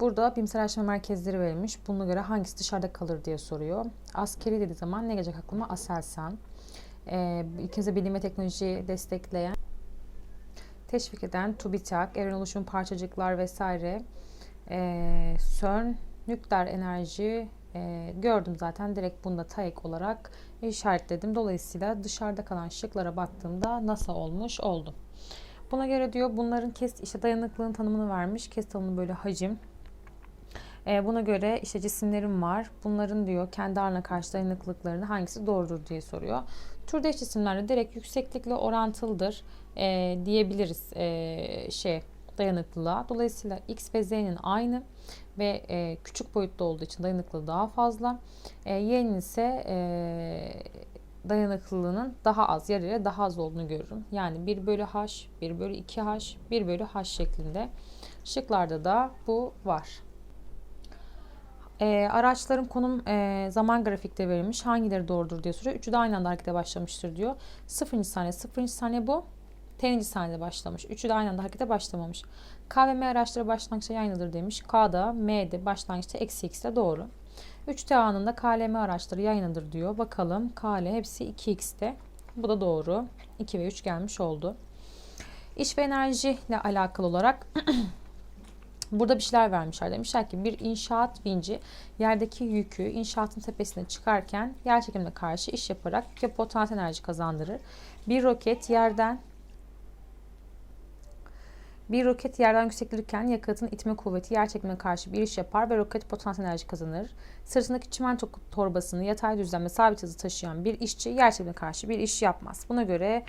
Burada bilimsel araştırma merkezleri verilmiş. Buna göre hangisi dışarıda kalır diye soruyor. Askeri dediği zaman ne gelecek aklıma? Aselsan. Ee, ülkemize bilim ve teknolojiyi destekleyen, teşvik eden TÜBİTAK, evren oluşum parçacıklar vesaire, ee, CERN, nükleer enerji ee, gördüm zaten direkt bunda TAEK olarak işaretledim. Dolayısıyla dışarıda kalan şıklara baktığımda NASA olmuş oldum. Buna göre diyor bunların kes işte dayanıklılığın tanımını vermiş. Kes tanımı böyle hacim. Ee, buna göre işte cisimlerim var. Bunların diyor kendi ağırlığına karşı dayanıklılıklarını hangisi doğrudur diye soruyor. Türdeş cisimlerde direkt yükseklikle orantılıdır e, diyebiliriz e, şey dayanıklılığa. Dolayısıyla X ve Z'nin aynı ve e, küçük boyutta olduğu için dayanıklılığı daha fazla. E, Y'nin ise e, dayanıklılığının daha az, yarı daha az olduğunu görürüm. Yani 1 bölü H, 1 bölü 2H, 1 bölü H şeklinde. Şıklarda da bu var. E, araçların konum e, zaman grafikte verilmiş. Hangileri doğrudur diye soruyor. Üçü de aynı anda harekete başlamıştır diyor. 0. saniye, 0. saniye bu. T'ninci saniyede başlamış. Üçü de aynı anda harekete başlamamış. K ve M araçları başlangıçta aynıdır demiş. K da M de başlangıçta eksi x de doğru. 3T anında KLM araçları yayınıdır diyor. Bakalım KL hepsi 2x'te. Bu da doğru. 2 ve 3 gelmiş oldu. İş ve enerji ile alakalı olarak burada bir şeyler vermişler. Demişler ki bir inşaat vinci yerdeki yükü inşaatın tepesine çıkarken yer çekimine karşı iş yaparak yüke potansiyel enerji kazandırır. Bir roket yerden bir roket yerden yükselirken yakıtın itme kuvveti yer çekimine karşı bir iş yapar ve roket potansiyel enerji kazanır. Sırtındaki çimento torbasını yatay düzlemde sabit hızı taşıyan bir işçi yer çekimine karşı bir iş yapmaz. Buna göre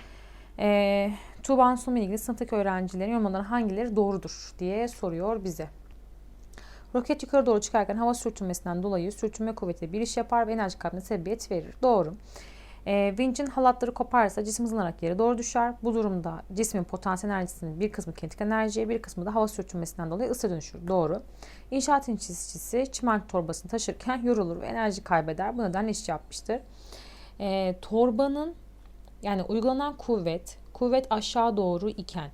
e, Tuğba Sunum'la ilgili sınıftaki öğrencilerin yorumlarından hangileri doğrudur diye soruyor bize. Roket yukarı doğru çıkarken hava sürtünmesinden dolayı sürtünme kuvveti bir iş yapar ve enerji kaybına sebebiyet verir. Doğru. E, vincin halatları koparsa cisim hızlanarak yere doğru düşer. Bu durumda cismin potansiyel enerjisinin bir kısmı kinetik enerjiye bir kısmı da hava sürtünmesinden dolayı ısı dönüşür. Doğru. İnşaat işçisi çimento torbasını taşırken yorulur ve enerji kaybeder. Bu nedenle iş yapmıştır. E, torbanın yani uygulanan kuvvet, kuvvet aşağı doğru iken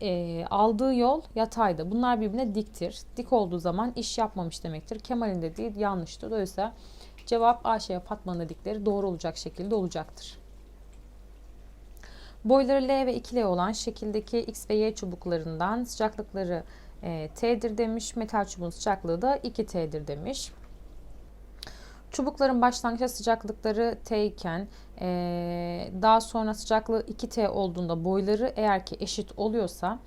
e, aldığı yol yatayda. Bunlar birbirine diktir. Dik olduğu zaman iş yapmamış demektir. Kemal'in dediği yanlıştır. Dolayısıyla Cevap A şeye Fatma'nın dedikleri doğru olacak şekilde olacaktır. Boyları L ve 2L olan şekildeki X ve Y çubuklarından sıcaklıkları e, T'dir demiş. Metal çubuğun sıcaklığı da 2T'dir demiş. Çubukların başlangıçta sıcaklıkları T iken e, daha sonra sıcaklığı 2T olduğunda boyları eğer ki eşit oluyorsa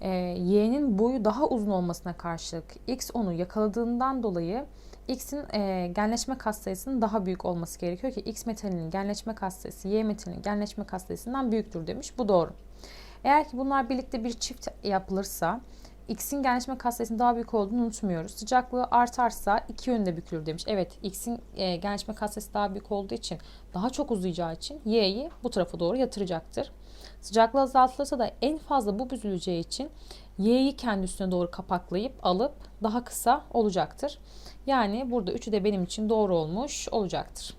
e, Y'nin boyu daha uzun olmasına karşılık X onu yakaladığından dolayı X'in e, genleşme katsayısının daha büyük olması gerekiyor ki X metalinin genleşme katsayısı Y metalinin genleşme katsayısından büyüktür demiş. Bu doğru. Eğer ki bunlar birlikte bir çift yapılırsa X'in genleşme katsayısının daha büyük olduğunu unutmuyoruz. Sıcaklığı artarsa iki yönde bükülür demiş. Evet X'in e, genleşme katsayısı daha büyük olduğu için daha çok uzayacağı için Y'yi bu tarafa doğru yatıracaktır. Sıcaklığı azaltılırsa da en fazla bu büzüleceği için Y'yi kendi üstüne doğru kapaklayıp alıp daha kısa olacaktır. Yani burada üçü de benim için doğru olmuş olacaktır.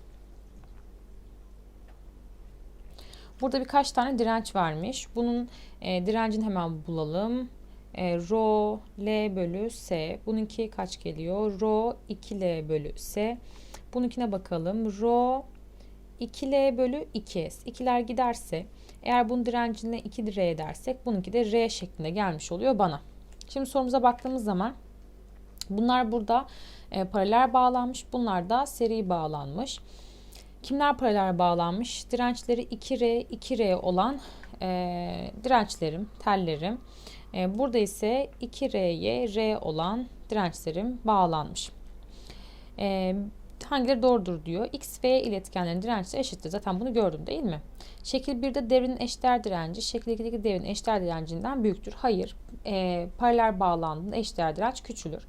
Burada birkaç tane direnç vermiş. Bunun e, direncini hemen bulalım. E, rho L bölü S. Bununki kaç geliyor? Rho 2L bölü S. Bununkine bakalım. Rho 2L bölü 2S. İkiler giderse eğer bunun direncini 2 R edersek bununki de R şeklinde gelmiş oluyor bana. Şimdi sorumuza baktığımız zaman bunlar burada e, paralel bağlanmış. Bunlar da seri bağlanmış. Kimler paralel bağlanmış? Dirençleri 2R, 2R olan e, dirençlerim, tellerim. E, burada ise 2R'ye R olan dirençlerim bağlanmış. E, hangileri doğrudur diyor. X ve iletkenlerin dirençleri eşittir. Zaten bunu gördüm değil mi? Şekil 1'de devrinin eşdeğer direnci şekil 2'deki devrinin eşdeğer direncinden büyüktür. Hayır. E, paralel bağlandığında eşdeğer direnç küçülür.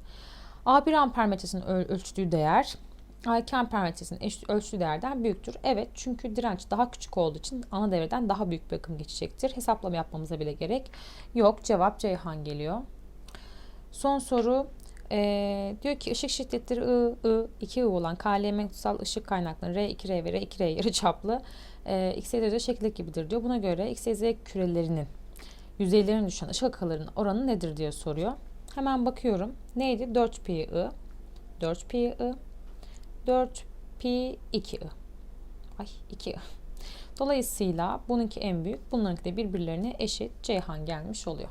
A1 amper metresinin ölçtüğü değer A2 amper metresinin ölçtüğü değerden büyüktür. Evet çünkü direnç daha küçük olduğu için ana devreden daha büyük bir akım geçecektir. Hesaplama yapmamıza bile gerek yok. Cevap Ceyhan geliyor. Son soru ee, diyor ki ışık şiddetleri I, I, 2I olan KLM kutsal ışık kaynakları R2R ve R2R yarıçaplı e, X, Y şekillik gibidir diyor. Buna göre X, Y, Z kürelerinin yüzeylerine düşen ışık akılarının oranı nedir diye soruyor. Hemen bakıyorum. Neydi? 4 pi i. 4 pi i. 4 pi 2 i. Ay 2 i. Dolayısıyla bununki en büyük, bunlarınki de birbirlerine eşit Ceyhan gelmiş oluyor.